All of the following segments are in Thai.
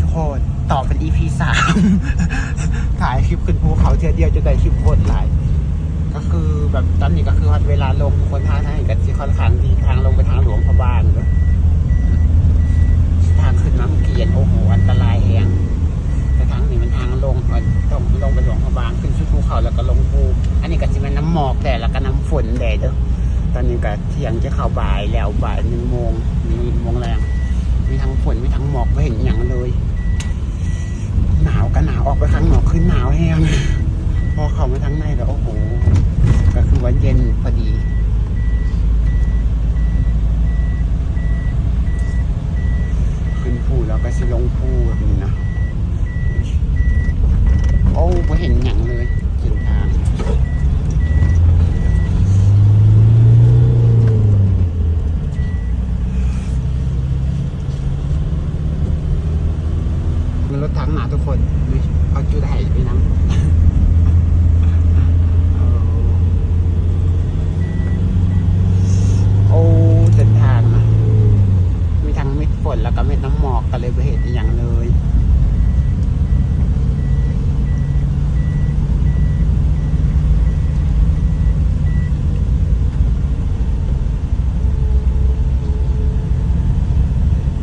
ทุกคน ต่อเป็น EP สามถ่ายคลิปขึ้นภูเขาเทียเดียวจะได้คลิปโคตรหลาย ก็คือแบบตอนนี้ก็คือเวลาลงคนทางทางกันที่ค่อนข้างดีทางลงไปทางหลวงพระบางทางขึ้นน้ำเกียนโอ้โหอันตรายแหงแต่ทางนี้มันทางลงมันต้องลงไปหลวงพระบางขึ้นชุดภูเขาแล้วก็ลงภูอันนี้ก็จะเป็นน้ำหมอกแต่แล้วก็น้ำฝนแดดเด้อตอนนี้ก็เที่ยงจะเข้าบ่ายแล้วบ่ายหนึ่งโมงหนึ่งโมงแรงมีทั้งฝนมีทั้งหมอกไม่เห็นอย่างเลย หนาวก็หนาว ออกไปข้างนอกคือหนาวแห้งพอเข้ามาทั้งในแล้วโอ้โหก็คือว่าเย็นพอดีขึ้นภูแล้วก็สิลงภูแบบนี้นะโอ้ไม่เห็นอย่างเลยเส้นทาง มันร ถถังหนาทุกคนเอาจุดไห้ไปน้ำโอ้เส้นทางนะมีทั้งมิดฝนแล้วก็เม็ดน้ำหมอกกันเลยไปเห็นอย่างเลย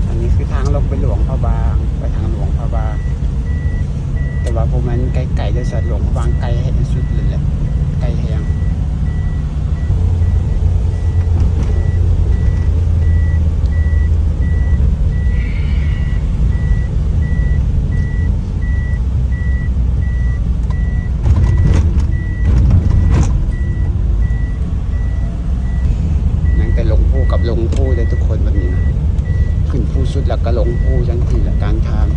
อันนี้คือทางลงไปหลวงพระบาง ไปทางหลวงพระบาง แต่ว่าพวกมันไกลๆ จะสัตว์หลวงพระบางไกลให้สุดเลยแหละไกลแหงนั่งแต่ลงผู้กับลงผู้เลยทุกคนแบบนี้นะขึ้นผู้สุดแล้วก็ลงผู้จังทีละกลางทาง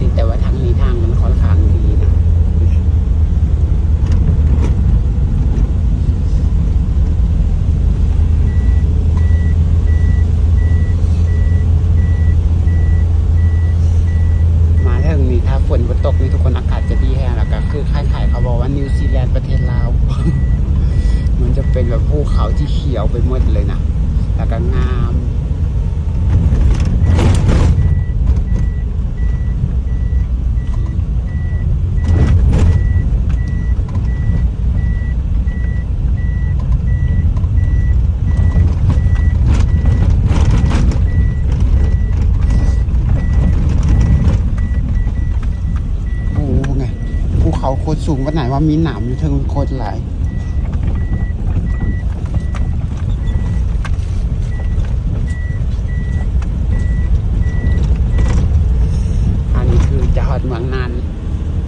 ดีแต่ว่าทางนี้ทางมันค่อนข้างดีนะ มาถึงนี่ถ้าฝนบ่ตกนี่ทุกคนอากาศจะดีแห้งแล้วก็คือคล้ายๆเขาบอกว่านิวซีแลนด์ประเทศลาว มันจะ เป็นแบบภูเขาที่เขียวไปหมดเลยนะแล้วก็งามโอ้โหไงภูเขาโคตรสูงวันไหนว่ามีหนามอยู่เทิงโคตรหลาย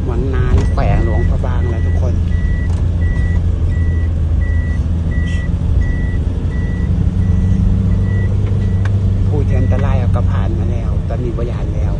เมืงนานแขวงหลวงพระบางแล้วทุกคนผู้เชิญตะไลเอากระผ่านมาแล้ว ตอนนี้บริยานแล้ว